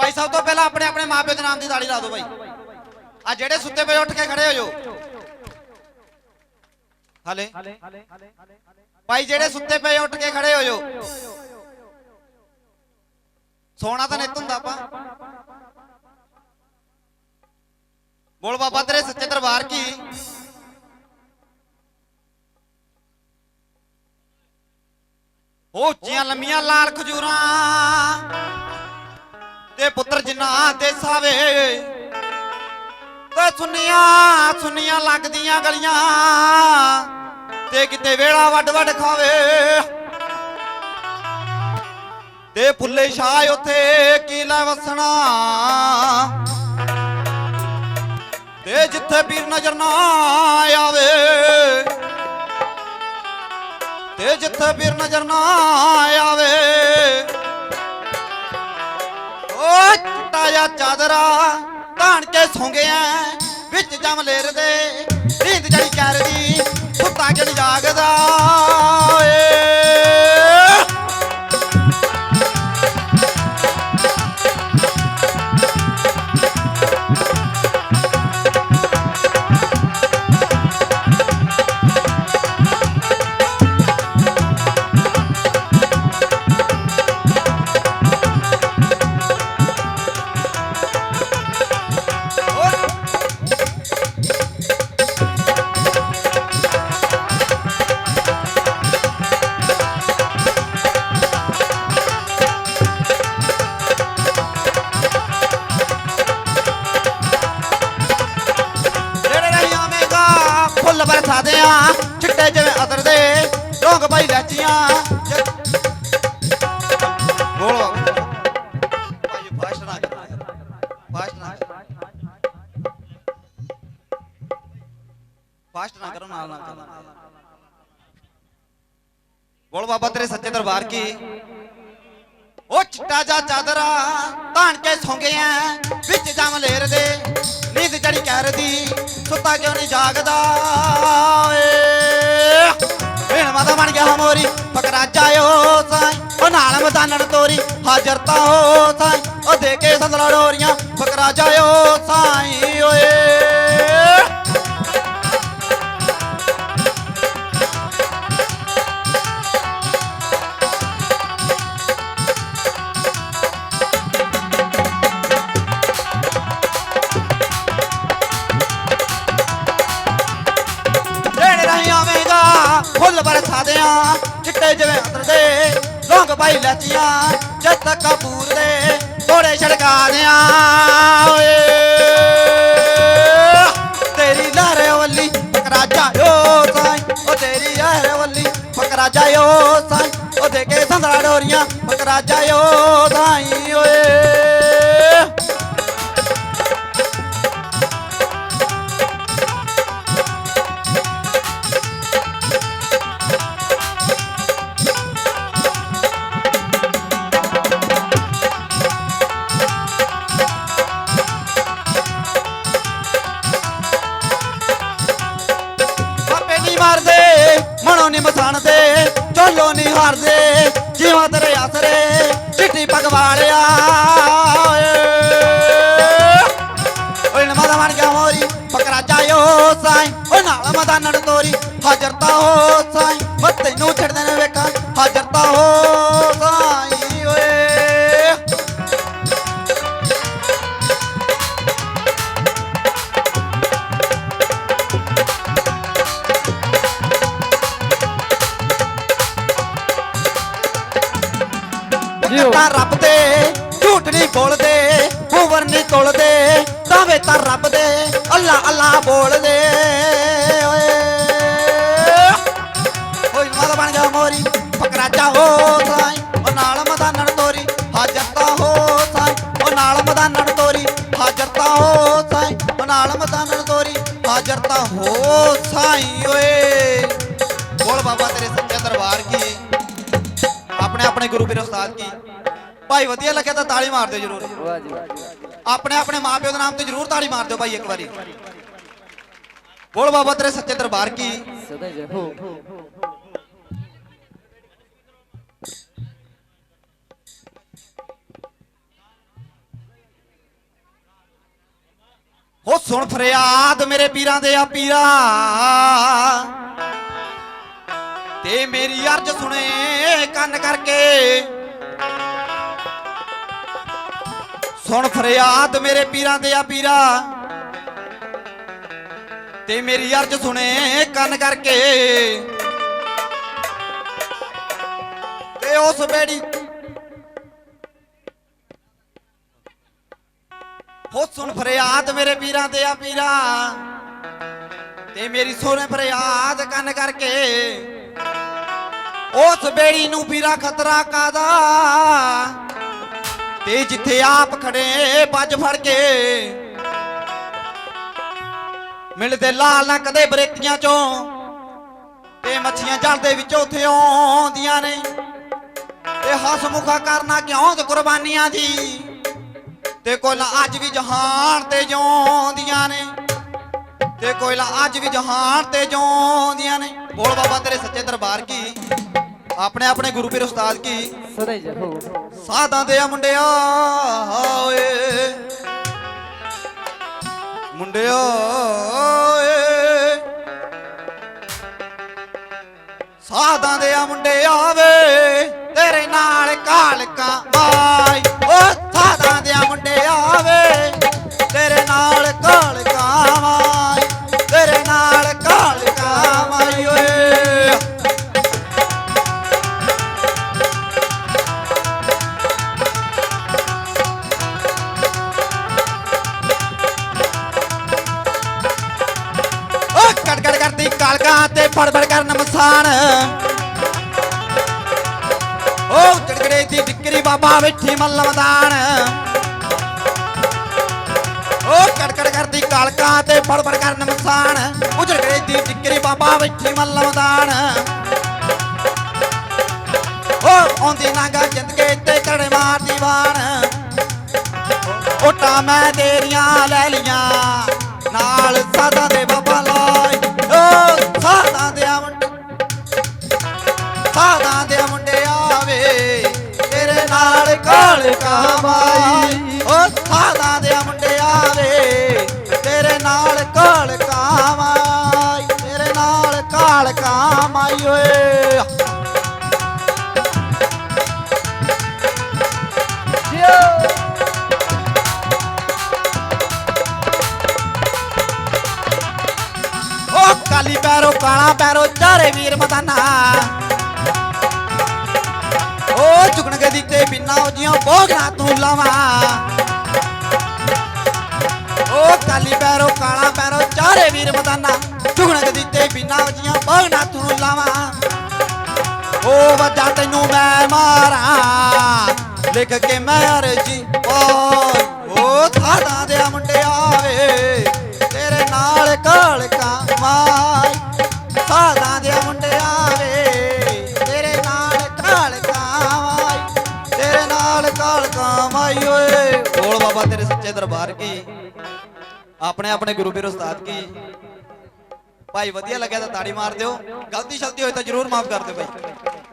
ਭਾਈ ਸਭ ਤੋਂ ਪਹਿਲਾਂ ਆਪਣੇ ਆਪਣੇ ਮਾਪਿਓ ਦੇ ਨਾਮ ਦੀ ਤਾੜੀ ਲਾ ਦਿਓ ਭਾਈ। ਆ ਜਿਹੜੇ ਸੁੱਤੇ ਪਏ ਉੱਠ ਕੇ ਖੜੇ ਹੋ ਜਾਓ। ਹਲੇ। ਭਾਈ ਜਿਹੜੇ ਸੁੱਤੇ ਪਏ ਉੱਠ ਕੇ ਖੜੇ ਹੋ ਜਾਓ। ਸੋਣਾ ਤਾਂ ਨਿੱਤ ਹੁੰਦਾ ਆਪਾਂ। ਬੋਲ ਬਾਬਾ, ਤੇਰੇ ਸੱਚੇ ਦਰਬਾਰ ਕੀ? ਉਹ ਉੱਚੀਆਂ ਲੰਮੀਆਂ ਲਾਲ ਖਜੂਰਾਂ। ਤੇ ਪੁੱਤਰ ਜਿਨ੍ਹਾਂ ਦੇ ਸਾਵੇ। ਤੇ ਸੁੰਨੀਆਂ ਸੁੰਨੀਆਂ ਲੱਗਦੀਆਂ ਗਲੀਆਂ ਤੇ ਕਿਤੇ ਵੇੜਾ ਵੱਡ ਵੱਡ ਖਾਵੇ। ਤੇ ਫੁੱਲੇ ਸ਼ਾਹ ਉੱਥੇ ਕੀਲਾ ਵਸਣਾ। ਤੇ ਜਿੱਥੇ ਪੀਰ ਨਜ਼ਰ ਨਾ ਆਵੇ। ਤੇ ਜਿੱਥੇ ਪੀਰ ਨਜ਼ਰ ਨਾ ਆਵੇ। ਓ ਚਿੱਟਾ ਜਿਹਾ ਚਾਦਰਾ, ਧਾਣ ਕੇ ਸੌਂਗਿਆ ਵਿੱਚ ਜਮ ਲੇਰ ਦੇ ਨੀਂਦ ਜੜੀ ਕਰਦੀ ਸੁੱਤਾ ਕਿਉਂ ਜਾਗਦਾ। ਰੋਗ ਬੋਲੋ। ਭਾਈ ਫਾਸਟ ਨਾ ਕਰੋ। ਕਰੋ, ਨਾਲ ਨਾਲ ਬੋਲ ਬਾਬਾ ਤੇਰੇ ਸੱਚੇ ਦਰਬਾਰ ਕੀ? ਉਹ ਚਿੱਟਾ ਜਾ ਚਾਦਰਾ ਧਾਣ ਕੇ ਸੌਂਗਿਆ ਵਿੱਚ ਜਮ ਲੇਰ ਦੇ, ਨੀਂਦ ਚੜੀ ਕਰਦੀ ਸੁੱਤਾ ਕਿਉਂ ਨਹੀਂ ਜਾਗਦਾ? ਏ ਭੇਣ ਮਾਤਾ ਬਣ ਗਿਆ ਮੋਰੀ ਫਕਰਾ ਜਾਇਓ ਸਾਈ। ਉਹ ਨਾਲ ਮਦਾਨਣ ਤੋਰੀ, ਹਾਜ਼ਰ ਤਾਂ ਹੋ ਸਾਈ। ਉਹ ਦੇ ਕੇ ਸੰਦਲਾ ਡੋਰੀਆਂ ਫਕਰਾ ਜਾਇਓ ਸਾਈ। ਓਏ ਫੁੱਲ ਬਰਸਾਦੇ ਚਿੱਟੇ ਜਿਵੇਂ ਅਤਰ ਦੇ ਲੋਂਗ ਪਾਈ ਲੈਚੀਆਂ ਜਦ ਤੱਕ ਕਪੂਰ ਦੇ ਥੋੜੇ ਛੜਕਾ ਦਿਆਂ ਓਏ। ਤੇਰੀ ਲਹਿਰੇ ਵੱਲੀ ਫਕਰਾ ਜਾਇਓ ਸਾਈ, ਉਹ ਤੇਰੀ ਲਹਿਰੇ ਵੱਲੀ ਫਕਰਾ ਜਾਇਓ ਸਾਈ, ਉਹ ਦੇ ਕੇ ਸੰਦਰਾ ਡੋਰੀਆਂ ਫਕਰਾ ਜਾਇਓ ਸਾਈ, ਓਏ। ਨਹੀਂ ਮਸਾਣਦੇ ਨਹੀਂ ਹਾਰਦੇ, ਜੀਵਾਂ ਤੇਰੇ ਆਸਰੇ ਚਿੱਟੀ ਪੱਗ ਵਾਲਿਆ। ਓਏ ਓਏ ਨਮਾਦਾ ਬਣ ਗਿਆ ਮੋਰੀ ਫਕਰਾ ਜਾਇਓ ਸਾਈ। ਓ ਨਾਲ ਮਦਾ ਨੜ ਤੋਰੀ, ਹਾਜ਼ਰ ਤਾ ਹੋ ਸਾਈ। ਮੈਂ ਤੈਨੂੰ ਛੱਡਦੇ ਨੇ ਵੇਖਾਂ ਤਾਂ ਰੱਬ ਦੇ, ਝੂਠ ਨਹੀਂ ਬੋਲਦੇ ਹੂਵਰ ਨਹੀਂ ਤੋਲਦੇ ਤਾਵੇਂ ਤਾਂ ਰੱਬ ਦੇ, ਅੱਲਾ ਅੱਲਾ ਬੋਲਦੇ। ਓਏ। ਓਏ ਮਾਦਾ ਬਣ ਗਿਆ ਮੋਰੀ ਫਕਰਾ ਜਾਓ ਸਾਈ, ਉਹ ਨਾਲ ਮਦਾਨਣ ਤੋਰੀ, ਹਾਜ਼ਰ ਤਾਂ ਹੋ ਸਾਈ, ਉਹ ਨਾਲ ਮਦਾਨਣ ਤੋਰੀ, ਹਾਜ਼ਰ ਤਾਂ ਹੋ ਸਾਈ, ਉਹ ਨਾਲ ਮਦਾਨਣ ਤੋਰੀ, ਹਾਜ਼ਰ ਤਾਂ ਹੋ ਸਾਈ, ਓਏ। ਬੋਲ ਬਾਬਾ ਤੇਰੇ ਸੱਚੇ ਦਰਬਾਰ ਕੀ ਆਪਣੇ ਗੁਰੂ ਪੀਰ ਉਸਤਾਦ ਕੀ ਭਾਈ ਵਧੀਆ ਲੱਗਿਆ ਤਾਂ ਤਾਲੀ ਮਾਰ ਦਿਓ ਜਰੂਰ। ਵਾਹ ਆਪਣੇ ਆਪਣੇ ਮਾਪਿਓ ਦੇ ਨਾਮ ਤੇ ਜਰੂਰ ਤਾਲੀ ਮਾਰ ਦਿਓ ਭਾਈ ਇੱਕ ਵਾਰੀ। ਬੋਲ ਬਾਬਾ ਤੇਰੇ ਸੱਚੇ ਦਰਬਾਰ ਕੀ? ਹੋ ਸੁਣ ਫਰਿਆਦ ਮੇਰੇ ਪੀਰਾਂ ਦੇ ਆ ਪੀਰਾ। ਤੇ ਮੇਰੀ ਅਰਜ਼ ਸੁਣੇ ਕੰਨ ਕਰਕੇ। ਸੁਣ ਫਰਿਆਦ ਮੇਰੇ ਪੀਰਾਂ ਦੇ ਆ ਪੀਰਾ। ਤੇ ਮੇਰੀ ਅਰਜ਼ ਸੁਣੇ ਕੰਨ ਕਰਕੇ। ਤੇ ਉਸ ਬੇੜੀ ਹੋ ਸੁਣ ਫਰਿਆਦ ਮੇਰੇ ਪੀਰਾਂ ਦੇ ਆ ਪੀਰਾ। ਤੇ ਮੇਰੀ ਸੋਹਣੇ ਫਰਿਆਦ ਕੰਨ ਕਰਕੇ। ਉਸ ਬੇੜੀ ਨੂੰ ਪੀਰਾ ਖਤਰਾ ਕਾਦਾ? ਤੇ ਜਿੱਥੇ ਆਪ ਖੜੇ ਵੱਜ ਫੜ ਕੇ ਮਿਲਦੇ ਲਾਲ ਨਾ ਕਦੇ ਬਰੇਤੀਆਂ ਚੋਂ ਤੇ ਮੱਛੀਆਂ ਜਲ ਦੇ ਵਿੱਚੋਂ ਉੱਥੇ ਆਉਂਦੀਆਂ ਨੇ। ਤੇ ਹਸਮੁਖਾ ਕਰਨਾ ਕਿਉਂ ਤੇ ਕੁਰਬਾਨੀਆਂ ਦੀ? ਤੇ ਕੋਇਲਾ ਅੱਜ ਵੀ ਜਹਾਨ ਤੇ ਜਿਉਂਦੀਆਂ ਨੇ। ਤੇ ਕੋਇਲਾ ਅੱਜ ਵੀ ਜਹਾਨ ਤੇ ਜਿਉਂਦੀਆਂ ਨੇ। ਬੋਲ ਬਾਬਾ ਤੇਰੇ ਸੱਚੇ ਦਰਬਾਰ ਕੀ? ਆਪਣੇ ਆਪਣੇ ਗੁਰੂ ਪੀਰ ਉਸਤਾਦ ਕੀ? ਸਦਾ ਹੀ ਹੋ ਸਾਧਾਂ ਦੇ ਆ ਮੁੰਡਿਆ ਓਏ ਮੁੰਡਿਆ ਓਏ ਸਾਧਾਂ ਦੇ ਆ ਮੁੰਡਿਆ ਵੇ ਤੇਰੇ ਨਾਲ ਕਾਲਕਾ ਮਾਈ ਕਰਦੀ ਤੇ ਫੜ ਕਰਨ ਮਸਾਨ। ਓ ਚੜਗੜੇ ਦੀ ਟਿੱਕਰੀ ਬਾਬਾ ਬੈਠੀ ਮੱਲਮਦਾਨ ਓ ਕੜ ਕਰਦੀ ਕਾਲਕਾ ਤੇ ਫੜ ਕਰਨ ਮਸਾਨ। ਓ ਚੜਗੜੇ ਦੀ ਟਿੱਕਰੀ ਬਾਬਾ ਬੈਠੀ ਮੱਲਮਦਾਨ ਓ ਆਉਂਦੀ ਨਾਗਾ ਜ਼ਿੰਦਗੀ ਤੇ ਕੜੇ ਮਾਰਦੀ ਬਾਣ ਓਟਾ ਮੈਂ ਤੇਰੀਆਂ ਲੈ ਲੀਆਂ, ਨਾਲ ਸਾਦਾ ਦੇ ਬਾਬਾ ਲਾਈ ਨਾਲ ਕਾਲ ਕਾਮਾਈ। ਓ ਸਾਦਾ ਦੇ ਮੁੰਡੇ ਆਵੇ ਤੇਰੇ ਨਾਲ ਕਾਲ ਕਾਮਾਈ ਤੇਰੇ ਨਾਲ ਕਾਲ ਕਾਮਾਈ ਓਏ। ਕਾਲੀ ਪੈਰੋ ਕਾਲਾ ਪੈਰੋ ਚਾਰੇ ਵੀਰ ਮਦਾਨਾ। ਓ ਚੁਗਣ ਗਦੀ ਤੇ ਬਿਨਾ ਉਜੀਆਂ ਭੋਗਣਾ ਤੂੰ ਲਾਵਾ। ਓ ਕਾਲੀ ਪੈਰੋ, ਕਾਲਾ ਪੈਰੋ, ਚਾਰੇ ਵੀਰ ਮਦਾਨਾ ਚੁਗਣ ਗਦੀ ਤੇ ਬਿਨਾ ਉਜੀਆਂ ਭੋਗਣਾ ਤੂੰ ਲਾਵਾ। ਓ ਵੱਜਾ ਤੈਨੂੰ ਮੈਂ ਮਾਰਾਂ, ਲਿਖ ਕੇ ਮੈਂ ਅਰਜੀ ਓਏ ਓ ਥਾਦਾ ਦੇ ਮੁੰਡਿਆ ਵੇ ਤੇਰੇ ਨਾਲ ਕਾਲ ਬੋਲ ਬਾਬਾ ਤੇਰੇ ਸੱਚੇ ਦਰਬਾਰ ਕੀ? ਆਪਣੇ ਆਪਣੇ ਗੁਰੂ ਪੀਰ ਉਸਤਾਦ ਕੀ? ਭਾਈ ਵਧੀਆ ਲੱਗਿਆ ਤਾਂ ਤਾੜੀ ਮਾਰ ਦਿਓ। ਗਲਤੀ ਸ਼ਲਤੀ ਹੋਈ ਤਾਂ ਜਰੂਰ ਮਾਫ ਕਰ ਦਿਓ ਭਾਈ।